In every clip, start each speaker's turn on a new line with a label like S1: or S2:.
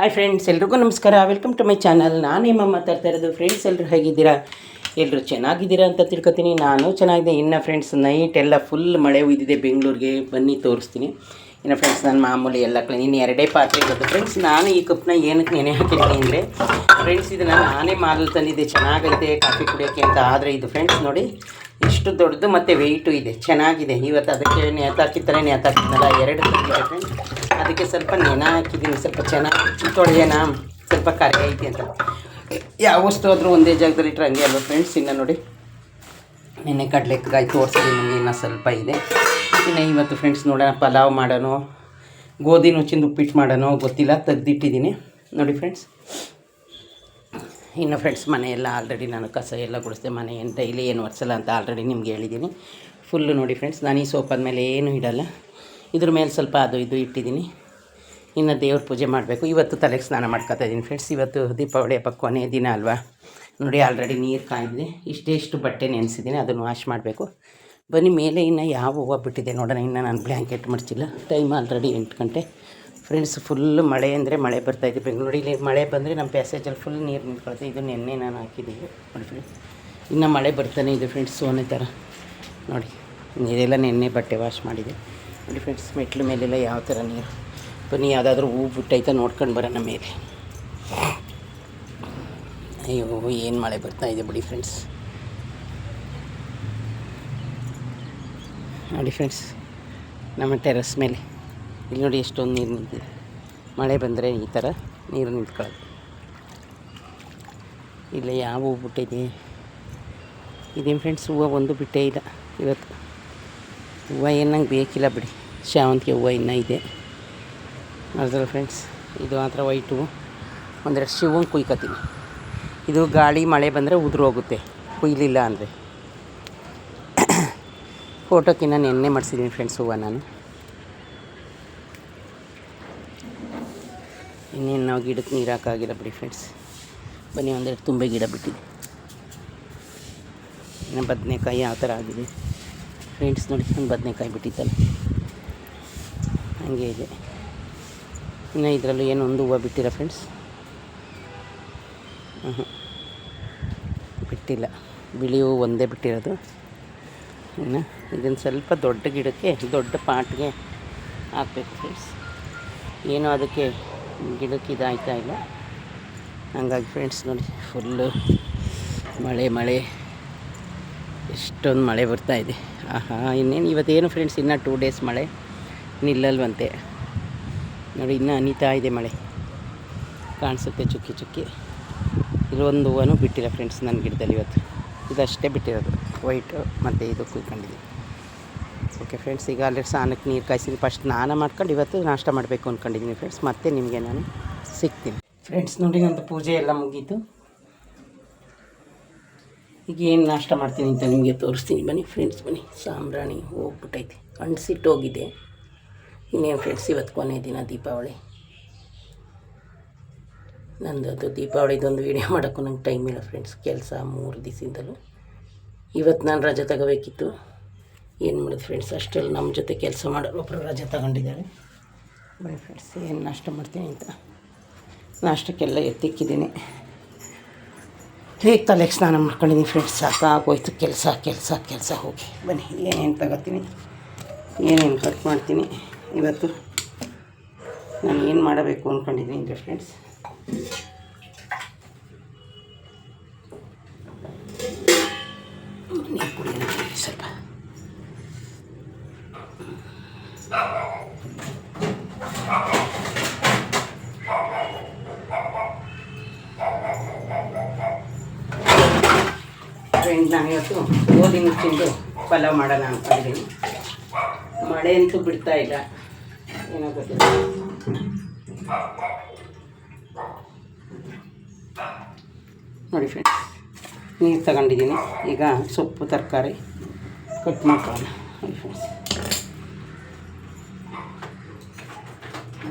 S1: Hi friends ಎಲ್ರಿಗೂ ನಮಸ್ಕಾರ. Welcome to my channel ನಾನು ನಿಮ್ಮ ಮಾತಾಡ್ತಾ ಇರೋದು ಫ್ರೆಂಡ್ಸ್ ಎಲ್ಲರೂ ಹೇಗಿದ್ದೀರಾ? ಎಲ್ಲರೂ ಚೆನ್ನಾಗಿದ್ದೀರಾ ಅಂತ ತಿಳ್ಕೊತೀನಿ. ನಾನು ಚೆನ್ನಾಗಿದೆ ಇನ್ನು ಫ್ರೆಂಡ್ಸ್ ನೈಟ್ ಎಲ್ಲ ಫುಲ್ ಮಳೆ ಉಯ್ದಿದೆ ಬೆಂಗಳೂರಿಗೆ. ಬನ್ನಿ, ತೋರಿಸ್ತೀನಿ. ಇನ್ನು ಫ್ರೆಂಡ್ಸ್ ನಾನು ಮಾಮೂಲಿ ಎಲ್ಲ ಕ್ಲೀನ್ ಇನ್ನು ಎರಡೇ ಪಾತ್ರೆ ಇರೋದು. ಫ್ರೆಂಡ್ಸ್ ನಾನು ಈ ಕಪ್ನ ಏನಕ್ಕೆ ನೆನೆ ಹಾಕಿದ್ದೀನಿ ಅಂದರೆ ಫ್ರೆಂಡ್ಸ್ ನಾನು ನಾನೇ ಮಾರಲು ತಂದಿದ್ದೆ. ಚೆನ್ನಾಗೈತೆ ಕಾಫಿ ಕುಡಿಯೋಕ್ಕೆ ಅಂತ. ಆದರೆ ಇದು ಫ್ರೆಂಡ್ಸ್ ನೋಡಿ, ಇಷ್ಟು ದೊಡ್ಡದು ಮತ್ತು ವೆಯ್ಟು ಇದೆ. ಚೆನ್ನಾಗಿದೆ. ಇವತ್ತು ಅದಕ್ಕೆ ನೇತಾಕಿತ್ತಲೇ ನೇತಾಕಿದ್ನಲ್ಲ. ಎರಡು ಫ್ರೆಂಡ್ಸ್ ಅದಕ್ಕೆ ಸ್ವಲ್ಪ ನೆನ ಹಾಕಿದ್ದೀನಿ ಸ್ವಲ್ಪ ಚೆನ್ನಾಗಿ ತೊಳೆಯೋಣ ಸ್ವಲ್ಪ ಕರೆ ಐತಿ ಅಂತ. ಯಾವ ವಸ್ತು ಆದರೂ ಒಂದೇ ಜಾಗದಲ್ಲಿ ಇಟ್ಟರೆ ಹಂಗೆ ಅಲ್ವ ಫ್ರೆಂಡ್ಸ್ ಇನ್ನು ನೋಡಿ. ನೆನ್ನೆ ಕಡಲೆಕಾಯಿ ತೋರಿಸಿದ್ದೀನಿ ನಿಮಗೆ ಇನ್ನೂ ಸ್ವಲ್ಪ ಇದೆ. ಇನ್ನು ಇವತ್ತು ಫ್ರೆಂಡ್ಸ್ ನೋಡೋಣ, ಪಲಾವ್ ಮಾಡೋಣ ಗೋಧಿ ನುಚ್ಚಿಂದು ಉಪ್ಪಿಟ್ಟು ಮಾಡೋಣ ಗೊತ್ತಿಲ್ಲ ತೆಗ್ದಿಟ್ಟಿದ್ದೀನಿ ನೋಡಿ ಫ್ರೆಂಡ್ಸ್ ಇನ್ನು ಫ್ರೆಂಡ್ಸ್ ಮನೆಯೆಲ್ಲ ಆಲ್ರೆಡಿ ನಾನು ಕಸ ಎಲ್ಲ ಗುಡಿಸ್ದೆ, ಮನೆ ಏನು ಡೈಲಿ ಏನು ಒರೆಸಲ್ಲ ಅಂತ ಆಲ್ರೆಡಿ ನಿಮ್ಗೆ ಹೇಳಿದ್ದೀನಿ ಫುಲ್ಲು ನೋಡಿ ಫ್ರೆಂಡ್ಸ್ ನಾನು ಈ ಸೋಪಾದ ಮೇಲೆ ಏನೂ ಇಡಲ್ಲ. ಇದ್ರ ಮೇಲೆ ಸ್ವಲ್ಪ ಅದು ಇದು ಇಟ್ಟಿದ್ದೀನಿ ಇನ್ನು ದೇವ್ರ ಪೂಜೆ ಮಾಡಬೇಕು. ಇವತ್ತು ತಲೆಗೆ ಸ್ನಾನ ಮಾಡ್ಕೊತಾ ಇದ್ದೀನಿ ಫ್ರೆಂಡ್ಸ್ ಇವತ್ತು ದೀಪಾವಳಿ ಹಬ್ಬ ಕೊನೆಯ ದಿನ ಅಲ್ವಾ? ನೋಡಿ ಆಲ್ರೆಡಿ ನೀರು ಕಾಯ್ದಿದೆ. ಇಷ್ಟೇ ಇಷ್ಟು ಬಟ್ಟೆ ನೆನೆಸಿದ್ದೀನಿ, ಅದನ್ನು ವಾಶ್ ಮಾಡಬೇಕು. ಬನ್ನಿ, ಮೇಲೆ ಇನ್ನು ಯಾವ ಹೂವು ಬಿಟ್ಟಿದೆ ನೋಡೋಣ. ಇನ್ನು ನಾನು ಬ್ಲ್ಯಾಂಕೆಟ್ ಮಡಚಿಲ್ಲ ಟೈಮ್ ಆಲ್ರೆಡಿ ಎಂಟು ಗಂಟೆ. ಫ್ರೆಂಡ್ಸ್ ಫುಲ್ ಮಳೆ ಅಂದರೆ ಮಳೆ ಬರ್ತಾಯಿದೆ ಬೆಂಗಳೂರಲ್ಲಿ ಮಳೆ ಬಂದರೆ ನಮ್ಮ ಪ್ಯಾಸೇಜಲ್ಲಿ ಫುಲ್ ನೀರು ನಿಂತ್ಕೊಳ್ತೀವಿ ಇದು ನಿನ್ನೆ ನಾನು ಹಾಕಿದ್ದೀವಿ ನೋಡಿ ಫ್ರೆಂಡ್ಸ್ ಇನ್ನು ಮಳೆ ಬರ್ತಾನೆ ಇದೆ ಫ್ರೆಂಡ್ಸ್ ಸೋನೆ ಥರ ನೋಡಿ, ನೀರೆಲ್ಲ ನೆನ್ನೆ ಬಟ್ಟೆ ವಾಶ್ ಮಾಡಿದೆ. ನೋಡಿ ಫ್ರೆಂಡ್ಸ್ ಮೆಟ್ಲು ಮೇಲೆಲ್ಲ ಯಾವ ಥರ ನೀರು? ಬನ್ನಿ ಯಾವುದಾದ್ರೂ ಹೂ ಬಿಟ್ಟೈತೆ ನೋಡ್ಕೊಂಡು ಬರೋಣ ಮೇಲೆ. ಅಯ್ಯೋ, ಏನು ಮಳೆ ಬರ್ತಾ ಇದೆ ಬಿಡಿ ಫ್ರೆಂಡ್ಸ್ ನೋಡಿ ಫ್ರೆಂಡ್ಸ್ ನಮ್ಮ ಟೆರಸ್ ಮೇಲೆ. ಇಲ್ಲಿ ನೋಡಿ ಎಷ್ಟೊಂದು ನೀರು ನಿಂತಿದೆ. ಮಳೆ ಬಂದರೆ ಈ ಥರ ನೀರು ನಿಂತ್ಕೊಳ್ಳೋದು. ಇಲ್ಲ ಯಾವ ಹೂ ಬಿಟ್ಟಿದೆ? ಇದೇನು ಫ್ರೆಂಡ್ಸ್ ಹೂವು ಒಂದು ಬಿಟ್ಟೇ ಇಲ್ಲ ಇವತ್ತು. ಹೂವು ಏನು ನಂಗೆ ಬೇಕಿಲ್ಲ ಬಿಡಿ. ಶಾವಂತಿಗೆ ಹೂವು ಇನ್ನೂ ಇದೆ. ನೋಡಿದ್ರೆ ಫ್ರೆಂಡ್ಸ್ ಇದು ಮಾತ್ರ ವೈಟು ಒಂದೆರಡು ಶಿವಂಗೆ ಕುಯ್ಕೋತೀನಿ ಇದು ಗಾಳಿ, ಮಳೆ ಬಂದರೆ ಉದುರು ಹೋಗುತ್ತೆ. ಕುಯ್ಲಿಲ್ಲ ಅಂದರೆ. ಫೋಟೋಕ್ಕಿನ್ನ ನೆನ್ನೆ ಮಾಡಿಸಿದ್ದೀನಿ ಫ್ರೆಂಡ್ಸ್ ಹೂವು ನಾನು. ಇನ್ನೇನು ನಾವು ಗಿಡಕ್ಕೆ ನೀರು ಹಾಕಾಗಿಲ್ಲ ಬಿಡಿ ಫ್ರೆಂಡ್ಸ್ ಬನ್ನಿ ಒಂದೆರಡು ತುಂಬೆ ಗಿಡ ಬಿಟ್ಟಿದೆ. ಇನ್ನು ಬದನೆಕಾಯಿ ಯಾವ ಥರ ಆಗಿದೆ. ಫ್ರೆಂಡ್ಸ್ ನೋಡಿ ಒಂದು ಬದನೆಕಾಯಿ ಬಿಟ್ಟಿತ್ತಲ್ಲ. ಹಂಗೆ ಇದೆ. ಇನ್ನು ಇದರಲ್ಲಿ ಏನು ಒಂದು ಹೂವು ಬಿಟ್ಟಿರ ಫ್ರೆಂಡ್ಸ್ ಬಿಟ್ಟಿಲ್ಲ. ಬಿಳಿ ಹೂವು ಒಂದೇ ಬಿಟ್ಟಿರೋದು. ಇನ್ನು ಇದನ್ನು ಸ್ವಲ್ಪ ದೊಡ್ಡ ಗಿಡಕ್ಕೆ, ದೊಡ್ಡ ಪಾಟ್ಗೆ ಹಾಕ್ಬೇಕು ಫ್ರೆಂಡ್ಸ್ ಏನು ಅದಕ್ಕೆ ಗಿಡಕ್ಕೆ ಇದಾಯ್ತಾ ಇಲ್ಲ. ಹಂಗಾಗಿ ಫ್ರೆಂಡ್ಸ್ ನೋಡಿ ಫುಲ್ಲು ಮಳೆ ಮಳೆ. ಎಷ್ಟೊಂದು ಮಳೆ ಬರ್ತಾ ಇದೆ. ಆಹಾ, ಇನ್ನೇನು ಇವತ್ತೇನು ಫ್ರೆಂಡ್ಸ್ ಇನ್ನೂ ಟೂ ಡೇಸ್ ಮಳೆ. ನಿಲ್ಲಲ್ವಂತೆ. ನೋಡಿ, ಇನ್ನೂ ಅನಿತಾ ಇದೆ ಮಳೆ. ಕಾಣಿಸುತ್ತೆ ಚುಕ್ಕಿ ಚುಕ್ಕಿ. ಇಲ್ಲೊಂದು ಹೂವನೂ ಬಿಟ್ಟಿಲ್ಲ ಫ್ರೆಂಡ್ಸ್ ನನ್ನ ಗಿಡದಲ್ಲಿ ಇವತ್ತು. ಇದಷ್ಟೇ ಬಿಟ್ಟಿರೋದು. ವೈಟು ಮತ್ತು ಇದು ಕುಯ್ಕೊಂಡಿದ್ದೆ ಓಕೆ ಫ್ರೆಂಡ್ಸ್ ಈಗ ಅಲ್ಲಿ ಸ್ನಾನಕ್ಕೆ ನೀರು ಕಾಯಿಸಿದ್ದೀನಿ. ಫಸ್ಟ್ ಸ್ನಾನ ಮಾಡ್ಕೊಂಡು ಇವತ್ತು ನಾಷ್ಟ ಮಾಡಬೇಕು ಅಂದ್ಕೊಂಡಿದ್ದೀನಿ ಫ್ರೆಂಡ್ಸ್ ಮತ್ತೆ ನಿಮಗೆ ನಾನು ಸಿಗ್ತೀನಿ. ಫ್ರೆಂಡ್ಸ್ ನೋಡಿ, ನಂದು ಪೂಜೆ ಎಲ್ಲ ಮುಗೀತು. ಈಗ ಏನು ನಾಷ್ಟ ಮಾಡ್ತೀನಿ ಅಂತ ನಿಮಗೆ ತೋರಿಸ್ತೀನಿ. ಬನ್ನಿ ಫ್ರೆಂಡ್ಸ್ ಬನ್ನಿ. ಸಾಂಬ್ರಾಣಿ ಹೋಗ್ಬಿಟ್ಟೈತೆ ಅಂಟಿಸಿಟ್ಟು ಹೋಗಿದೆ ಇನ್ನೇನು ಫ್ರೆಂಡ್ಸ್ ಇವತ್ತು ಕೊನೆ ದಿನ ದೀಪಾವಳಿ. ನಂದು ಅದು ದೀಪಾವಳಿದೊಂದು ವೀಡಿಯೋ ಮಾಡೋಕ್ಕೂ ನಂಗೆ ಟೈಮ್ ಇಲ್ಲ ಫ್ರೆಂಡ್ಸ್ ಕೆಲಸ ಮೂರು ದಿವಸದಿಂದಲೂ. ಇವತ್ತು ನಾನು ರಜೆ ತಗೋಬೇಕಿತ್ತು. ಏನು ಮಾಡೋದು ಫ್ರೆಂಡ್ಸ್ ಅಷ್ಟೆಲ್ಲ ನಮ್ಮ ಜೊತೆ ಕೆಲಸ ಮಾಡೋರು ಒಬ್ಬರು ರಜೆ ತಗೊಂಡಿದ್ದಾರೆ. ಬನ್ನಿ ಫ್ರೆಂಡ್ಸ್ ಏನು ನಾಷ್ಟ ಮಾಡ್ತೀನಿ ಅಂತ. ನಾಷ್ಟಕ್ಕೆಲ್ಲ ಎತ್ತಿಕ್ಕಿದ್ದೀನಿ. ಹೇಗೆ ತಲೆಗೆ ಸ್ನಾನ ಮಾಡ್ಕೊಂಡಿದ್ದೀನಿ ಫ್ರೆಂಡ್ಸ್ ಸಾಕಾಗೋಯ್ತು. ಕೆಲಸ ಕೆಲಸ ಕೆಲಸ ಹೋಗಿ. ಬನ್ನಿ, ಏನೇನು ತಗೋತೀನಿ, ಏನೇನು ಕಟ್ ಮಾಡ್ತೀನಿ. ಇವತ್ತು ನಾನು ಏನು ಮಾಡಬೇಕು ಅಂದ್ಕೊಂಡಿದ್ದೀನಿ ಅಂದರೆ ಫ್ರೆಂಡ್ಸ್ ನೀರು ಸ್ವಲ್ಪ. ಫ್ರೆಂಡ್ ನಾನು ಇವತ್ತು ಗೋಧಿ ಮುಚ್ಚಿಂದು ಪಲಾವ್ ಮಾಡೋಣ ಅಂದ್ಕೊಂಡಿದ್ದೀನಿ ಮಳೆ ಅಂತೂ ಬಿಡ್ತಾ ಇಲ್ಲ. ಏನೋ ಗೊತ್ತಿಲ್ಲ ನೋಡಿ ಫ್ರೆಂಡ್ಸ್ ನೀರು ತಗೊಂಡಿದ್ದೀನಿ. ಈಗ ಸೊಪ್ಪು, ತರಕಾರಿ ಕಟ್ ಮಾಡ್ಕೊಳ್ಳೋಣ. ನೋಡಿ ಫ್ರೆಂಡ್ಸ್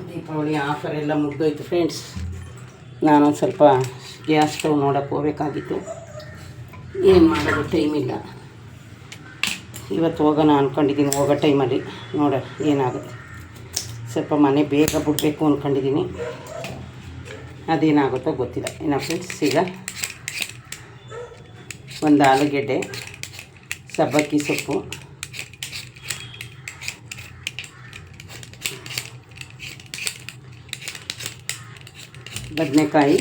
S1: ದೀಪಾವಳಿ ಆಫರ್ ಎಲ್ಲ ಮುಗ್ದೋಯ್ತು ಫ್ರೆಂಡ್ಸ್ ನಾನು ಸ್ವಲ್ಪ ಗ್ಯಾಸ್ ಸ್ಟವ್ ನೋಡೋಕ್ಕೆ ಹೋಗ್ಬೇಕಾಗಿತ್ತು. ಏನು ಮಾಡೋದು ಇಲ್ಲ. ಇವತ್ತು ಹೋಗೋಣ ಅಂದ್ಕೊಂಡಿದ್ದೀನಿ ಹೋಗೋ ಟೈಮಲ್ಲಿ ನೋಡೋಣ, ಏನಾಗುತ್ತೆ. ಸ್ವಲ್ಪ ಮನೆ ಬೇಗ ಬಿಡಬೇಕು ಅಂದ್ಕೊಂಡಿದ್ದೀನಿ ಅದೇನಾಗುತ್ತೋ ಗೊತ್ತಿಲ್ಲ. ಇನ್ನು ಫ್ರೆಂಡ್ಸ್ ಈಗ ಒಂದು ಆಲೂಗೆಡ್ಡೆ, ಸಬ್ಬಕ್ಕಿ ಸೊಪ್ಪು. ಬದನೆಕಾಯಿ,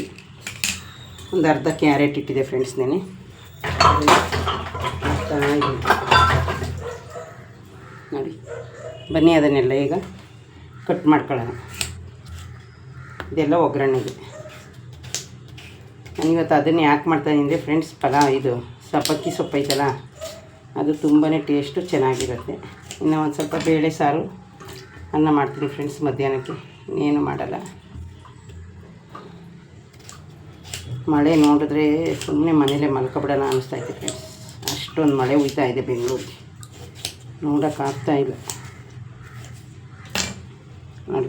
S1: ಒಂದು ಅರ್ಧ ಕ್ಯಾರೆಟ್ ಇಟ್ಟಿದೆ ಫ್ರೆಂಡ್ಸ್ ನೆನೆ. ನೋಡಿ, ಬನ್ನಿ ಅದನ್ನೆಲ್ಲ ಈಗ. ಕಟ್ ಮಾಡ್ಕೊಳ್ಳೋಣ. ಇದೆಲ್ಲ ಒಗ್ಗರಣೆಗೆ. ನಾನು ಇವತ್ತು ಅದನ್ನು ಯಾಕೆ ಮಾಡ್ತಾಯಿದ್ದೀನಿ ಅಂದರೆ ಫ್ರೆಂಡ್ಸ್ ಪಲಾ ಇದು ಸಬ್ಬಕ್ಕಿ ಸೊಪ್ಪು ಐತಲ್ಲ, ಅದು ತುಂಬಾ ಟೇಸ್ಟು ಚೆನ್ನಾಗಿರುತ್ತೆ. ಇನ್ನು ಒಂದು ಸ್ವಲ್ಪ ಬೇಳೆ ಸಾರು ಅನ್ನ ಮಾಡ್ತೀನಿ ಫ್ರೆಂಡ್ಸ್ ಮಧ್ಯಾಹ್ನಕ್ಕೆ, ಇನ್ನೇನು ಮಾಡಲ್ಲ. ಮಳೆ ನೋಡಿದ್ರೆ ಸುಮ್ಮನೆ ಮನೇಲೇ ಮಲ್ಕೊಬಿಡೋಣ ಇದೆ ಫ್ರೆಂಡ್ಸ್ ಅಷ್ಟೊಂದು ಮಳೆ ಉಯ್ತಾ ಇದೆ ಬೆಂಗಳೂರಿಗೆ ನೋಡೋಕ್ಕಾಗ್ತಾ ಇಲ್ಲ. ನೋಡಿ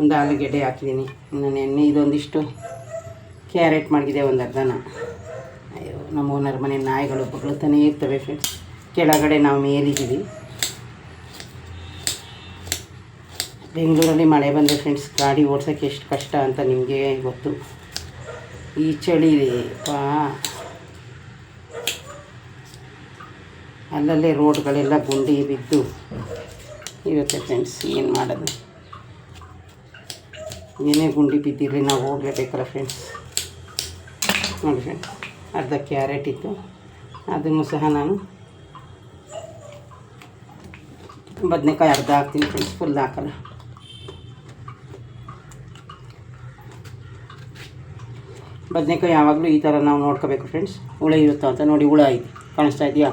S1: ಒಂದು ಆಲೂಗೆಡ್ಡೆ ಹಾಕಿದ್ದೀನಿ. ಇನ್ನು ಎಣ್ಣೆ ಇದೊಂದಿಷ್ಟು ಕ್ಯಾರೆಟ್ ಮಾಡಿದೆ ಒಂದು ಅರ್ಧನ. ಅಯ್ಯೋ, ನಮ್ಮ ಓನರ್ ಮನೆ ನಾಯಿಗಳು ಬಗ್ಳುತ್ತಾನೇ ಇರ್ತವೆ ಫ್ರೆಂಡ್ಸ್ ಕೆಳಗಡೆ ನಾವು ಮೇಲಿದ್ದೀವಿ. ಬೆಂಗಳೂರಲ್ಲಿ ಮಳೆ ಬಂದರೆ ಫ್ರೆಂಡ್ಸ್ ಗಾಡಿ ಓಡ್ಸೋಕ್ಕೆ ಎಷ್ಟು ಕಷ್ಟ ಅಂತ ನಿಮಗೆ ಗೊತ್ತು. ಈ ಚಳಿ ಪಾ. ಅಲ್ಲಲ್ಲೇ ರೋಡ್ಗಳೆಲ್ಲ ಗುಂಡಿ ಬಿದ್ದು. ಇರುತ್ತೆ ಫ್ರೆಂಡ್ಸ್ ಏನು ಮಾಡೋದು? ಏನೇ ಗುಂಡಿ ಬಿದ್ದಿರಲಿ ನಾವು ಹೋಗಲೇಬೇಕಲ್ಲ ಫ್ರೆಂಡ್ಸ್ ನೋಡಿ ಫ್ರೆಂಡ್ಸ್ ಅರ್ಧ ಕ್ಯಾರೆಟ್ ಇತ್ತು. ಅದನ್ನು ಸಹ ನಾನು ಬದನೆಕಾಯಿ ಅರ್ಧ ಹಾಕ್ತೀನಿ ಫ್ರೆಂಡ್ಸ್ ಫುಲ್ ಹಾಕಲ್ಲ. ಬದನೆಕಾಯಿ ಯಾವಾಗಲೂ ಈ ಥರ ನಾವು ನೋಡ್ಕೋಬೇಕು ಫ್ರೆಂಡ್ಸ್ ಹುಳ ಇರುತ್ತೋ ಅಂತ ನೋಡಿ ಹುಳ ಐತಿ ಕಾಣಿಸ್ತಾ ಇದೆಯಾ?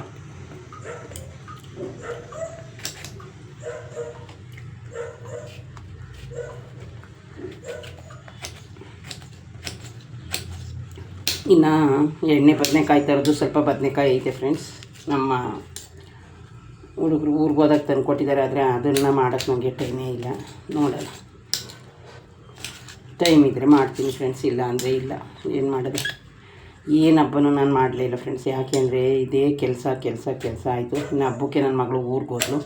S1: ಇನ್ನು ಎಣ್ಣೆ ಬದನೆಕಾಯಿ ಥರದ್ದು ಸ್ವಲ್ಪ ಬದನೆಕಾಯಿ ಐತೆ ಫ್ರೆಂಡ್ಸ್ ನಮ್ಮ ಹುಡುಗರು ಊರಿಗೆ ಹೋದಾಗ ತಂದು ಕೊಟ್ಟಿದ್ದಾರೆ ಆದರೆ ಅದನ್ನು ಮಾಡೋಕ್ಕೆ ನನಗೆ ಟೈಮೇ ಇಲ್ಲ. ನೋಡೋಣ. ಟೈಮ್ ಇದ್ದರೆ ಮಾಡ್ತೀನಿ ಫ್ರೆಂಡ್ಸ್ ಇಲ್ಲ ಅಂದರೆ ಇಲ್ಲ. ಏನು ಮಾಡೋದು? ಏನು ಹಬ್ಬನೂ ನಾನು ಮಾಡಲೇ ಇಲ್ಲ ಫ್ರೆಂಡ್ಸ್ ಯಾಕೆಂದರೆ ಇದೇ ಕೆಲಸ ಕೆಲಸ ಕೆಲಸ ಆಯಿತು. ಇನ್ನು ಹಬ್ಬಕ್ಕೆ ನನ್ನ ಮಗಳು ಊರಿಗೆ ಹೋದ್ಲು.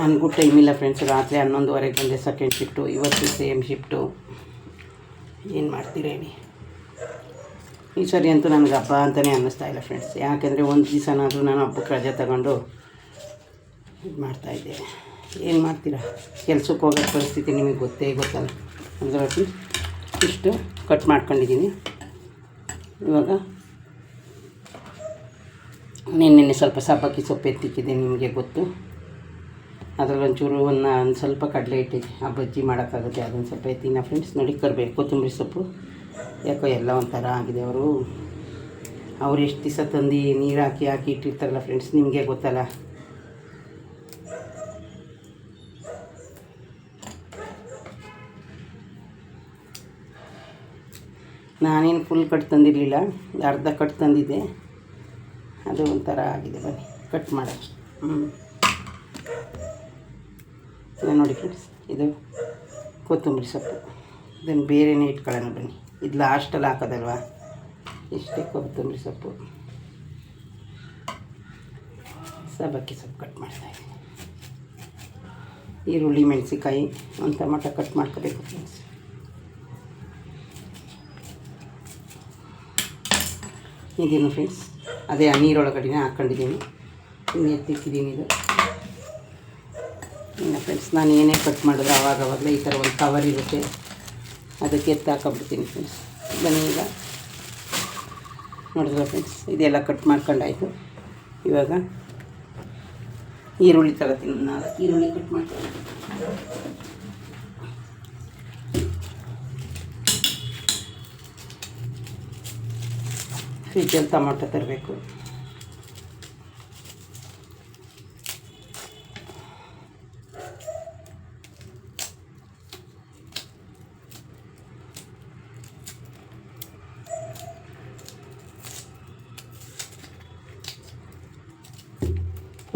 S1: ನನಗೂ ಟೈಮ್ ಇಲ್ಲ ಫ್ರೆಂಡ್ಸ್ ರಾತ್ರಿ ಹನ್ನೊಂದುವರೆಗೆ ಬಂದೆ ಸೆಕೆಂಡ್ ಶಿಫ್ಟು ಇವತ್ತು ಸೇಮ್ ಶಿಫ್ಟು ಏನು ಮಾಡ್ತೀರ ಹೇಳಿ? ಈ ಸರಿ ಅಂತೂ ನನಗೆ ಹಬ್ಬ ಅಂತಲೇ ಅನ್ನಿಸ್ತಾ ಇಲ್ಲ ಫ್ರೆಂಡ್ಸ್ ಯಾಕೆಂದರೆ ಒಂದು ದಿವಸನಾದರೂ ನಾನು ಹಬ್ಬಕ್ಕೆ ರಜೆ ತಗೊಂಡು ಇದು ಮಾಡ್ತಾಯಿದ್ದೆ ಏನು ಮಾಡ್ತೀರಾ? ಕೆಲ್ಸಕ್ಕೆ ಹೋಗೋ ಪರಿಸ್ಥಿತಿ ನಿಮಗೆ ಗೊತ್ತೇ ಗೊತ್ತಲ್ಲ. ಅದರಲ್ಲಿ ಇಷ್ಟು ಕಟ್ ಮಾಡ್ಕೊಂಡಿದ್ದೀನಿ ಇವಾಗ ನಿನ್ನೆ ಸ್ವಲ್ಪ ಸಬ್ಬಕ್ಕಿ ಸೊಪ್ಪು ಎತ್ತಿಕ್ಕಿದೆ ನಿಮಗೆ ಗೊತ್ತು. ಅದರಲ್ಲಿ ಒಂಚೂರು ಒಂದು ಒಂದು ಸ್ವಲ್ಪ ಕಡಲೆ ಇಟ್ಟಿದ್ದೆ ಆ ಬಜ್ಜಿ ಮಾಡೋಕ್ಕಾಗುತ್ತೆ. ಅದೊಂದು ಸ್ವಲ್ಪ ಎತ್ತಿನ ಫ್ರೆಂಡ್ಸ್ ನೋಡಿ ಕರಿಬೇಕು. ಕೊತ್ತಂಬರಿ ಸೊಪ್ಪು. ಯಾಕೋ ಎಲ್ಲ ಒಂಥರ ಆಗಿದೆ ಅವರು. ಅವ್ರು ಎಷ್ಟು ದಿವಸ ತಂದು ನೀರು ಹಾಕಿ ಹಾಕಿ ಇಟ್ಟಿರ್ತಾರಲ್ಲ ಫ್ರೆಂಡ್ಸ್, ನಿಮಗೆ ಗೊತ್ತಲ್ಲ. ನಾನೇನು ಫುಲ್ ಕಟ್ ತಂದಿರಲಿಲ್ಲ. ಅರ್ಧ ಕಟ್ ತಂದಿದ್ದೆ. ಅದು ಒಂಥರ ಆಗಿದೆ. ಬನ್ನಿ ಕಟ್ ಮಾಡೋಕ್ಕೆ ಹ್ಞೂ ನೋಡಿ ಫ್ರೆಂಡ್ಸ್ ಇದು ಕೊತ್ತಂಬರಿ ಸೊಪ್ಪು. ಇದನ್ನು ಬೇರೆನೇ ಇಟ್ಕೊಳ್ಳೋಣ ಬನ್ನಿ. ಇದು ಲಾಸ್ಟಲ್ಲಿ ಹಾಕೋದಲ್ವಾ? ಇಷ್ಟೇ ಕೊತ್ತಂಬರಿ ಸೊಪ್ಪು. ಸಬ್ಬಕ್ಕಿ ಸೊಪ್ಪು ಕಟ್ ಮಾಡ್ತಾ ಇದ್ದೀನಿ. ಈರುಳ್ಳಿ ಮೆಣಸಿಕಾಯಿ ಒಂದು ಟೊಮಟೊ ಕಟ್ ಮಾಡ್ಕೋಬೇಕು ಫ್ರೆಂಡ್ಸ್ ಇದೇನು ಫ್ರೆಂಡ್ಸ್ ಅದೇ ಆ ನೀರೊಳಗಡೆನೇ ಹಾಕ್ಕೊಂಡಿದ್ದೀನಿ ಇನ್ನು ಎತ್ತಿಟ್ಟಿದ್ದೀನಿ ಇದು. ಇನ್ನು ಫ್ರೆಂಡ್ಸ್ ನಾನು ಏನೇ ಕಟ್ ಮಾಡಿದ್ರೆ ಆವಾಗ ಅವಾಗಲೇ ಈ ಥರ ಒಂದು ಕವರ್ ಇರುತ್ತೆ. ಅದಕ್ಕೆ ಎತ್ತ ಹಾಕೊಂಡ್ಬಿಡ್ತೀನಿ ಫ್ರೆಂಡ್ಸ್ ಬನ್ನಿ ಈಗ. ನೋಡಿದ್ರೆ ಫ್ರೆಂಡ್ಸ್ ಇದೆಲ್ಲ ಕಟ್ ಮಾಡ್ಕೊಂಡಾಯಿತು. ಇವಾಗ ಈರುಳ್ಳಿ ತಗೋತೀನಿ ನಾನು ಈರುಳ್ಳಿ ಕಟ್ ಮಾಡ್ತೀನಿ. ಫ್ರಿಜ್ಜಲ್ಲಿ ಟೊಮೊಟೊ ತರಬೇಕು.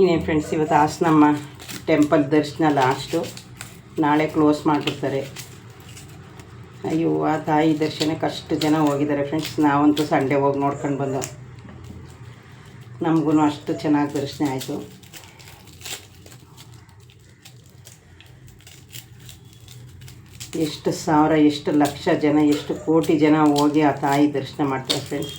S1: ಇನ್ನೇನು ಫ್ರೆಂಡ್ಸ್ ಇವತ್ತು ಹಾಸನಮ್ಮ ಟೆಂಪಲ್ ದರ್ಶನ ಲಾಸ್ಟು ನಾಳೆ ಕ್ಲೋಸ್ ಮಾಡಿರ್ತಾರೆ ಅಯ್ಯೋ, ಆ ತಾಯಿ ದರ್ಶನಕ್ಕೆ ಅಷ್ಟು ಜನ ಹೋಗಿದ್ದಾರೆ ಫ್ರೆಂಡ್ಸ್ ನಾವಂತೂ ಸಂಡೇ ಹೋಗಿ ನೋಡ್ಕೊಂಡು ಬಂದು. ನಮಗೂ ಅಷ್ಟು ಚೆನ್ನಾಗಿ ದರ್ಶನ ಆಯಿತು. ಎಷ್ಟು ಸಾವಿರ, ಎಷ್ಟು ಲಕ್ಷ ಜನ, ಎಷ್ಟು ಕೋಟಿ ಜನ ಹೋಗಿ ಆ ತಾಯಿ ದರ್ಶನ ಮಾಡ್ತಾರೆ ಫ್ರೆಂಡ್ಸ್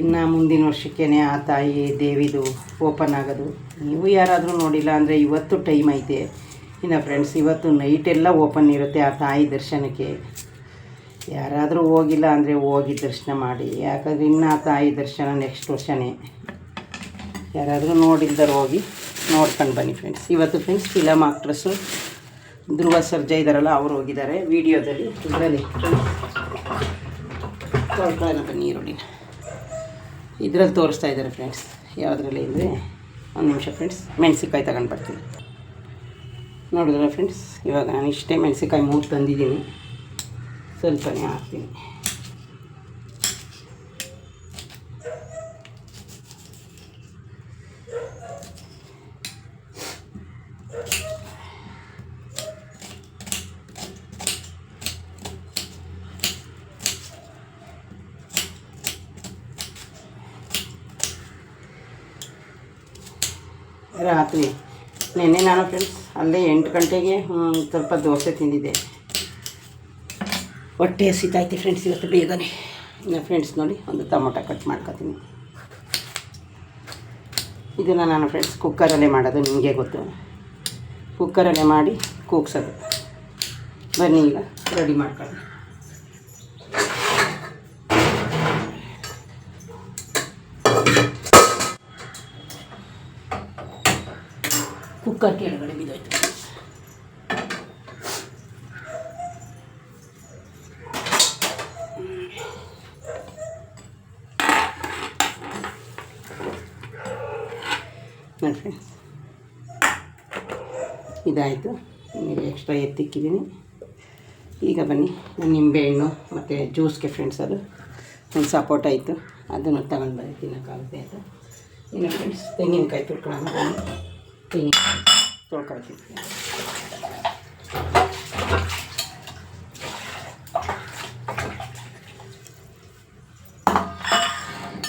S1: ಇನ್ನು ಮುಂದಿನ ವರ್ಷಕ್ಕೇ ಆ ತಾಯಿ ದೇವಿದು ಓಪನ್ ಆಗೋದು. ನೀವು ಯಾರಾದರೂ ನೋಡಿಲ್ಲ ಅಂದರೆ ಇವತ್ತು ಟೈಮ್ ಐತೆ. ಇನ್ನು ಫ್ರೆಂಡ್ಸ್ ಇವತ್ತು ನೈಟೆಲ್ಲ ಓಪನ್ ಇರುತ್ತೆ ಆ ತಾಯಿ ದರ್ಶನಕ್ಕೆ. ಯಾರಾದರೂ ಹೋಗಿಲ್ಲ ಅಂದರೆ ಹೋಗಿ ದರ್ಶನ ಮಾಡಿ. ಯಾಕಂದರೆ ಇನ್ನು ಆ ತಾಯಿ ದರ್ಶನ ನೆಕ್ಸ್ಟ್ ವರ್ಷನೇ. ಯಾರಾದರೂ ನೋಡಿಲ್ದರು ಹೋಗಿ ನೋಡ್ಕೊಂಡು ಬನ್ನಿ ಫ್ರೆಂಡ್ಸ್ ಇವತ್ತು friends film actress Dhruva Sarja ಇದ್ದಾರಲ್ಲ ಅವ್ರು ಹೋಗಿದ್ದಾರೆ. ವಿಡಿಯೋದಲ್ಲಿ ಇದರಲ್ಲಿ. ಬನ್ನಿ ಈರುಳ್ಳಿನ. ಇದರಲ್ಲಿ ತೋರಿಸ್ತಾ ಇದ್ದಾರೆ ಫ್ರೆಂಡ್ಸ್ ಯಾವುದ್ರಲ್ಲಿ ಅಂದರೆ ಒಂದು ನಿಮಿಷ ಫ್ರೆಂಡ್ಸ್ ಮೆಣಸಿನ್ಕಾಯಿ ತಗೊಂಡು ಬರ್ತೀನಿ. ನೋಡಿದ್ರೆ ಫ್ರೆಂಡ್ಸ್ ಇವಾಗ ನಾನು ಇಷ್ಟೇ ಮೆಣಸಿನ್ಕಾಯಿ ಮೂರು ತಂದಿದ್ದೀನಿ. ಸ್ವಲ್ಪನೇ ಹಾಕ್ತೀನಿ ರಾತ್ರಿ ನಿನ್ನೆ ನಾನು ಫ್ರೆಂಡ್ಸ್ ಅಲ್ಲೇ ಎಂಟು ಗಂಟೆಗೆ ಹ್ಮ್, ಸ್ವಲ್ಪ ದೋಸೆ ತಿಂದಿದ್ದೆ. ಹೊಟ್ಟೆ ಹಸಿತೈತೆ ಫ್ರೆಂಡ್ಸ್ ಇವತ್ತು ಬೇಗನೆ. ಇನ್ನು ಫ್ರೆಂಡ್ಸ್ ನೋಡಿ ಒಂದು ಟೊಮೊಟೊ ಕಟ್ ಮಾಡ್ಕೊತೀನಿ. ಇದನ್ನು ನಾನು ಫ್ರೆಂಡ್ಸ್ ಕುಕ್ಕರಲ್ಲೇ ಮಾಡೋದು, ನಿಮಗೆ ಗೊತ್ತು. ಕುಕ್ಕರಲ್ಲೇ ಮಾಡಿ ಕೂಗ್ಸೋದು. ಬನ್ನಿ ಈಗ ರೆಡಿ ಮಾಡ್ಕೊಳ್ಳಿ. ಕುಕ್ಕರ್ ಕೆಳಗಡೆ ಬಿದ್ದೋಯ್ತು ನೋಡಿ ಫ್ರೆಂಡ್ಸ್ ಇದಾಯಿತು. ಎಕ್ಸ್ಟ್ರಾ ಎತ್ತಿಕ್ಕಿದ್ದೀನಿ. ಈಗ ಬನ್ನಿ, ನಾನು ನಿಂಬೆಹಣ್ಣು ಮತ್ತು ಜ್ಯೂಸ್ಗೆ ಫ್ರೆಂಡ್ಸ್ ಅದು. ಒಂದು ಸಪೋರ್ಟ್ ಆಯಿತು. ಅದನ್ನು ತಗೊಂಡು ಬನ್ನಿ ತಿನ್ನೋಕ್ಕಾಗುತ್ತೆ ಆಯಿತು ಇನ್ನು ಫ್ರೆಂಡ್ಸ್ ತೆಂಗಿನಕಾಯಿ ತುಳ್ಕೊಳ್ಳೋಣ ತೆಂಗಿನಕಾಯಿ ತೊಳ್ಕೊಳ್ತೀನಿ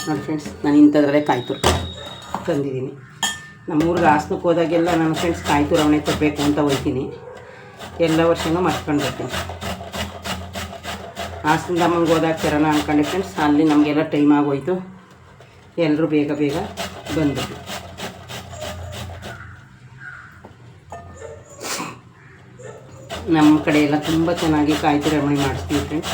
S1: ನೋಡಿ ಫ್ರೆಂಡ್ಸ್ ನಾನು ಇಂಥದ್ರಲ್ಲೇ ಕಾಯಿ ತುರ್ಕ ತಂದಿದ್ದೀನಿ. ನಮ್ಮೂರಿಗೆ ಹಾಸನಕ್ಕೆ ಹೋದಾಗೆಲ್ಲ ನನ್ನ ಫ್ರೆಂಡ್ಸ್ ಕಾಯಿ ತುರವಣೆ ತರಬೇಕು ಅಂತ ಹೋಗ್ತೀನಿ ಎಲ್ಲ ವರ್ಷನೂ ಮರ್ಕೊಂಡು ಬರ್ತೀನಿ ಹಾಸನದ ಅಮ್ಮಂಗೆ ಹೋದಾಗ ತರೋಣ ಅಂದ್ಕೊಂಡೆ ಫ್ರೆಂಡ್ಸ್ ಅಲ್ಲಿ ನಮಗೆಲ್ಲ ಟೈಮ್ ಆಗೋಯ್ತು. ಎಲ್ಲರೂ ಬೇಗ ಬೇಗ ಬಂದ್ಬಿಟ್ಟು ನಮ್ಮ ಕಡೆ ಎಲ್ಲ ತುಂಬ ಚೆನ್ನಾಗಿ ಕಾಯಿ ತುರವಣೆ ಮಾಡಿಸ್ತೀವಿ ಫ್ರೆಂಡ್ಸ್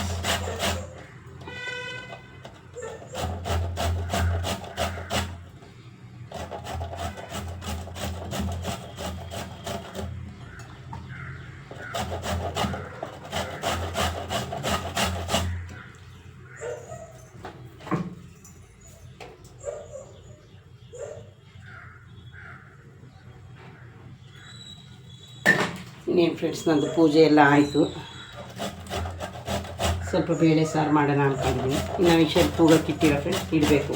S1: ಇನ್ನೇನು ಫ್ರೆಂಡ್ಸ್ ನಂದು ಪೂಜೆ ಎಲ್ಲ ಆಯಿತು. ಸ್ವಲ್ಪ ಬೇಳೆ ಸಾರು ಮಾಡೋಣ ಅಂದ್ಕೊಂಡಿದ್ದೀನಿ ಇನ್ನು ವಿಷಯ ತೂಗಕ್ಕೆ ಇಟ್ಟಿರೋ ಫ್ರೆಂಡ್ಸ್ ಇಡಬೇಕು.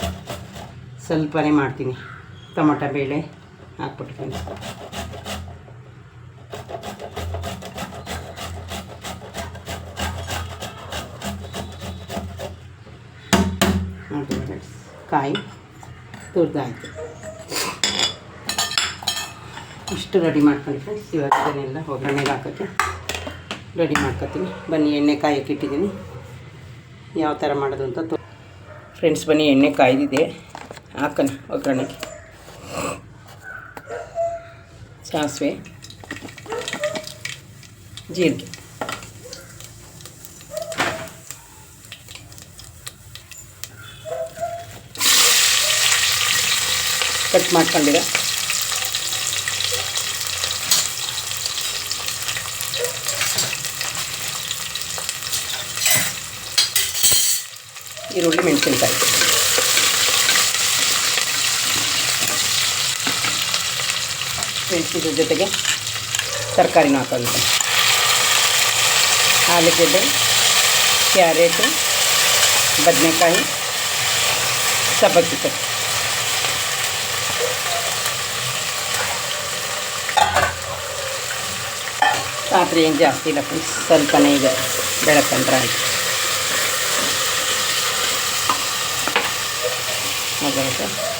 S1: ಸ್ವಲ್ಪನೇ ಮಾಡ್ತೀನಿ. ಟೊಮೊಟೊ ಬೇಳೆ ಹಾಕ್ಬಿಟ್ಟು ಫ್ರೆಂಡ್ಸ್ ಕಾಯಿ ತುರ್ದಾಯಿತು. ಇಷ್ಟು ರೆಡಿ ಮಾಡ್ಕೊಳ್ಳಿ ಫ್ರೆಂಡ್ಸ್ ಇವಾಗ ಇದನ್ನೆಲ್ಲ ಒಗ್ಗರಣೆಗೆ ಹಾಕೋಕ್ಕೆ ರೆಡಿ ಮಾಡ್ಕೊತೀನಿ. ಬನ್ನಿ, ಎಣ್ಣೆ ಕಾಯಕ್ಕೆ ಇಟ್ಟಿದ್ದೀನಿ. ಯಾವ ಥರ ಮಾಡೋದು ಅಂತ ತೋ ಫ್ರೆಂಡ್ಸ್ ಬನ್ನಿ, ಎಣ್ಣೆ ಕಾಯ್ದಿದೆ. ಹಾಕೋಣ, ಒಗ್ಗರಣೆಗೆ. ಸಾಸಿವೆ, ಜೀರಿಗೆ. ಕಟ್ ಮಾಡ್ಕೊಂಡಿರೋ? ಈರುಳ್ಳಿ ಮೆಣಸಿನ್ಕಾಯಿ ಮೆಣಸಿನ ಜೊತೆಗೆ ತರಕಾರಿನ ಹಾಕೋದು ಆಲೂಗೆಡ್ಡೆ ಕ್ಯಾರೆಟು ಬದನೆಕಾಯಿ ಸಬ್ಬಕ್ಕಿ ಸೊಪ್ಪು ರಾತ್ರಿ ಏನು ಜಾಸ್ತಿ ಇಲ್ಲ ಫ್ರೆಂಡ್ಸ್ ಸ್ವಲ್ಪನೇ ಇದೆ ಬೆಳಕಂತ್ರ ಆಯಿತು maganda.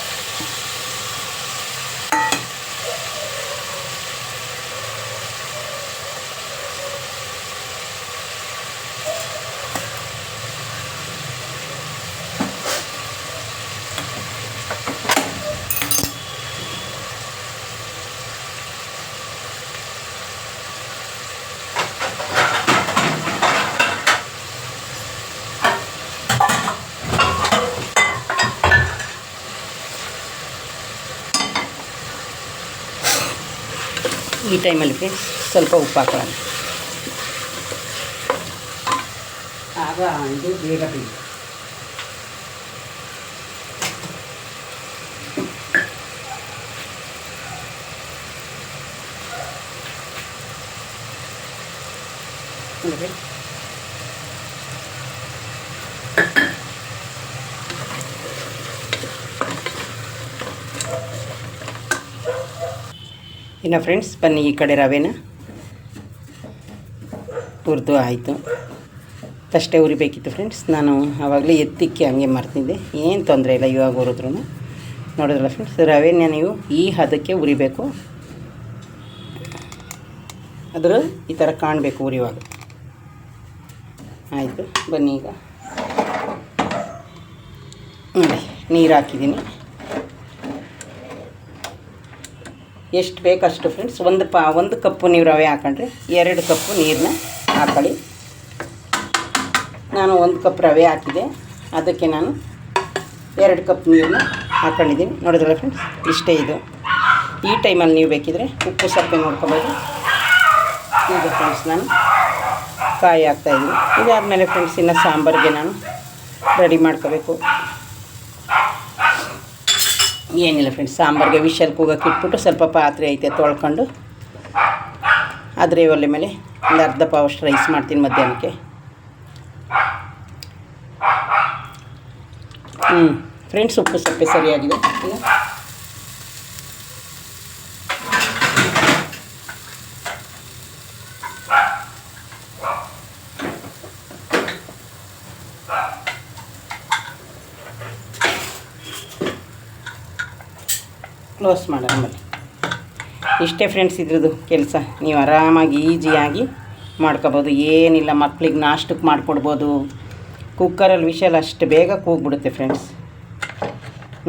S1: ಈ ಟೈಮಲ್ಲಿ ಫ್ರೆಂಡ್ಸ್ ಸ್ವಲ್ಪ ಉಪ್ಪು ಹಾಕೊಳ್ಳೋಣ. ಆಗ ಇದು ಬೇಗ ಬೇಗ. ನೋಡಿ ಇನ್ನು ಫ್ರೆಂಡ್ಸ್ ಬನ್ನಿ ಈ ಕಡೆ ರವೆನ. ಹುರಿದು ಆಯಿತು. ಅಷ್ಟೇ ಉರಿಬೇಕಿತ್ತು ಫ್ರೆಂಡ್ಸ್ ನಾನು ಆವಾಗಲೇ ಎತ್ತಿಕ್ಕಿ ಹಂಗೆ ಮಾಡ್ತಿದ್ದೆ ಏನು ತೊಂದರೆ ಇಲ್ಲ ಇವಾಗ ಹುರಿದ್ರು ನೋಡಿದ್ರಲ್ಲ ಫ್ರೆಂಡ್ಸ್ ರವೆನ ನೀವು ಈ ಹದಕ್ಕೆ ಉರಿಬೇಕು ಅದರ ಈ ಥರ ಕಾಣಬೇಕು ಉರಿವಾಗ ಆಯಿತು, ಬನ್ನಿ ಈಗ. ನೋಡಿ, ನೀರು ಹಾಕಿದ್ದೀನಿ. ಎಷ್ಟು ಬೇಕಷ್ಟು ಫ್ರೆಂಡ್ಸ್ ಒಂದು ಪಾ, ಒಂದು ಕಪ್ಪು ನೀವು ರವೆ ಹಾಕೊಂಡ್ರೆ ಎರಡು ಕಪ್ಪು ನೀರನ್ನ ಹಾಕೊಳ್ಳಿ. ನಾನು ಒಂದು ಕಪ್ ರವೆ ಹಾಕಿದೆ. ಅದಕ್ಕೆ ನಾನು ಎರಡು ಕಪ್ ನೀರನ್ನ ಹಾಕೊಂಡಿದ್ದೀನಿ. ನೋಡಿದ್ರಲ್ಲ ಫ್ರೆಂಡ್ಸ್ ಇಷ್ಟೇ ಇದು. ಈ ಟೈಮಲ್ಲಿ ನೀವು ಬೇಕಿದ್ರೆ ಉಪ್ಪು ಸಪ್ಪೆ ನೋಡ್ಕೊಬೋದು. ಈಗ ಫ್ರೆಂಡ್ಸ್ ನಾನು ಕಾಯಿ ಹಾಕ್ತಾಯಿದ್ದೀನಿ ಇದಾದಮೇಲೆ ಫ್ರೆಂಡ್ಸ್ ಇನ್ನು ಸಾಂಬಾರಿಗೆ ನಾನು ರೆಡಿ ಮಾಡ್ಕೋಬೇಕು. ಏನಿಲ್ಲ ಫ್ರೆಂಡ್ಸ್ ಸಾಂಬಾರಿಗೆ ವಿಷಲ್ ಕೂಗಕ್ಕೆ ಇಟ್ಬಿಟ್ಟು ಸ್ವಲ್ಪ ಪಾತ್ರೆ ಐತೆ ತೊಳ್ಕೊಂಡು ಅದ್ರ ಒಲೆ ಮೇಲೆ ಒಂದು ಅರ್ಧ ಪಾವಷ್ಟು ರೈಸ್ ಮಾಡ್ತೀನಿ ಮಧ್ಯಾಹ್ನಕ್ಕೆ. ಹ್ಞೂ ಫ್ರೆಂಡ್ಸ್ ಉಪ್ಪು ಸಪ್ಪೆ ಸರಿಯಾಗಿದೆ. ಕ್ಲೋಸ್ ಮಾಡೋಣ ಬನ್ನಿ. ಇಷ್ಟೇ ಫ್ರೆಂಡ್ಸ್ ಇದ್ರದ್ದು ಕೆಲಸ. ನೀವು ಆರಾಮಾಗಿ ಈಜಿಯಾಗಿ ಮಾಡ್ಕೋಬೋದು. ಏನಿಲ್ಲ, ಮಕ್ಳಿಗೆ ನಾಷ್ಟಕ್ಕೆ ಮಾಡಿಕೊಡ್ಬೋದು. ಕುಕ್ಕರಲ್ಲಿ ವಿಷಲ್ ಅಷ್ಟು ಬೇಗ ಕೂಗ್ಬಿಡುತ್ತೆ ಫ್ರೆಂಡ್ಸ್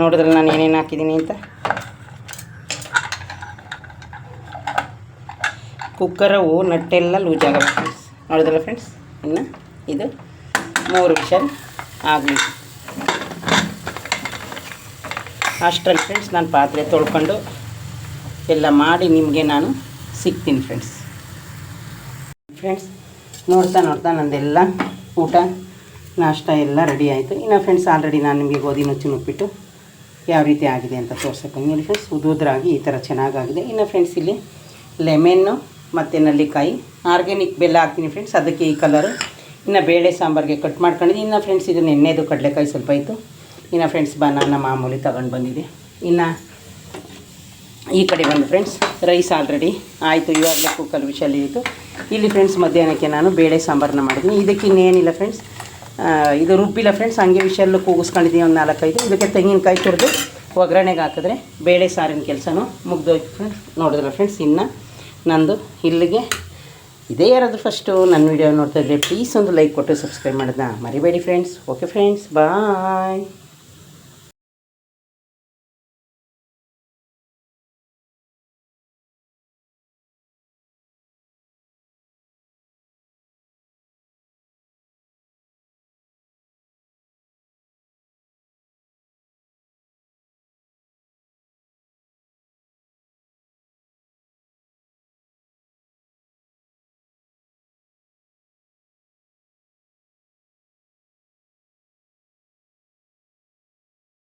S1: ನೋಡಿದ್ರೆ ನಾನು ಏನೇನು ಹಾಕಿದ್ದೀನಿ ಅಂತ? ಕುಕ್ಕರವು ನಟ್ಟೆಲ್ಲ ಲೂಸ್ ಆಗುತ್ತೆ ಫ್ರೆಂಡ್ಸ್ ನೋಡಿದ್ರಲ್ಲ ಫ್ರೆಂಡ್ಸ್ ಇನ್ನು ಇದು ಮೂರು ವಿಷಲ್ ಆಗಲಿ. ಅಷ್ಟರಲ್ಲಿ ಫ್ರೆಂಡ್ಸ್ ನಾನು ಪಾತ್ರೆ ತೊಳ್ಕೊಂಡು ಎಲ್ಲ ಮಾಡಿ ನಿಮಗೆ ನಾನು ಸಿಗ್ತೀನಿ ಫ್ರೆಂಡ್ಸ್ ಫ್ರೆಂಡ್ಸ್ ನೋಡ್ತಾ ನೋಡ್ತಾ ನಂದೆಲ್ಲ ಊಟ, ನಾಷ್ಟ ಎಲ್ಲ ರೆಡಿ ಆಯಿತು. ಇನ್ನು ಫ್ರೆಂಡ್ಸ್ ಆಲ್ರೆಡಿ ನಾನು ನಿಮಗೆ ಗೋಧಿ, ನುಚ್ಚು, ನುಪ್ಪಿಟ್ಟು ಯಾವ ರೀತಿ ಆಗಿದೆ ಅಂತ ತೋರ್ಸಕ್ಕೆ ನೋಡಿ ಫ್ರೆಂಡ್ಸ್ ಉದುದ್ರಾಗಿ ಈ ಥರ ಚೆನ್ನಾಗಾಗಿದೆ. ಇನ್ನು ಫ್ರೆಂಡ್ಸ್ ಇಲ್ಲಿ ಲೆಮೆನ್ನು ಮತ್ತು ನಲ್ಲಿಕಾಯಿ ಆರ್ಗ್ಯಾನಿಕ್ ಬೆಲ್ಲ ಹಾಕ್ತೀನಿ ಫ್ರೆಂಡ್ಸ್ ಅದಕ್ಕೆ ಈ ಕಲರು ಇನ್ನು ಬೇಳೆ ಸಾಂಬಾರಿಗೆ ಕಟ್ ಮಾಡ್ಕೊಂಡಿದ್ದೀನಿ. ಇನ್ನು ಫ್ರೆಂಡ್ಸ್ ಇದು ನೆನ್ನೆದು ಕಡಲೆಕಾಯಿ ಸ್ವಲ್ಪ ಇತ್ತು. ಇನ್ನು ಫ್ರೆಂಡ್ಸ್ ಬನಾನ ಮಾಮೂಲಿ ತಗೊಂಡು ಬಂದಿದೆ. ಇನ್ನು ಈ ಕಡೆ ಬಂದು ಫ್ರೆಂಡ್ಸ್ ರೈಸ್ ಆಲ್ರೆಡಿ ಆಯಿತು, ಇವಾಗಲೇ ಕುಕ್ಕರ್ ವಿಷಯಲ್ಲಿ ಇತ್ತು. ಇಲ್ಲಿ ಫ್ರೆಂಡ್ಸ್ ಮಧ್ಯಾಹ್ನಕ್ಕೆ ನಾನು ಬೇಳೆ ಸಾಂಬಾರನ್ನ ಮಾಡಿದ್ದೀನಿ. ಇದಕ್ಕೆ ಇನ್ನೇನಿಲ್ಲ ಫ್ರೆಂಡ್ಸ್ ಇದು ರುಬ್ಬಿಲ್ಲ ಫ್ರೆಂಡ್ಸ್ ಹಂಗೆ ವಿಷಯಲ್ಲೂ ಕೂಗಿಸ್ಕೊಂಡಿದ್ದೀನಿ, ಒಂದು ನಾಲ್ಕೈದು. ಇದಕ್ಕೆ ತೆಂಗಿನಕಾಯಿ ತುರಿದು ಒಗ್ಗರಣೆಗೆ ಹಾಕಿದ್ರೆ ಬೇಳೆ ಸಾರಿನ ಕೆಲಸನೂ ಮುಗ್ದೋಯ್ತು ಫ್ರೆಂಡ್ಸ್ ನೋಡಿದ್ರೆ ಫ್ರೆಂಡ್ಸ್ ಇನ್ನು ನಂದು ಇಲ್ಲಿಗೆ ಇದೇ ಯಾರಾದರೂ ಫಸ್ಟು ನನ್ನ ವೀಡಿಯೋ ನೋಡ್ತಾ ಇದ್ದರೆ ಪ್ಲೀಸ್ ಒಂದು ಲೈಕ್ ಕೊಟ್ಟು ಸಬ್ಸ್ಕ್ರೈಬ್ ಮಾಡೋದನ್ನ ಮರಿಬೇಡಿ ಫ್ರೆಂಡ್ಸ್ ಓಕೆ ಫ್ರೆಂಡ್ಸ್ ಬಾಯ್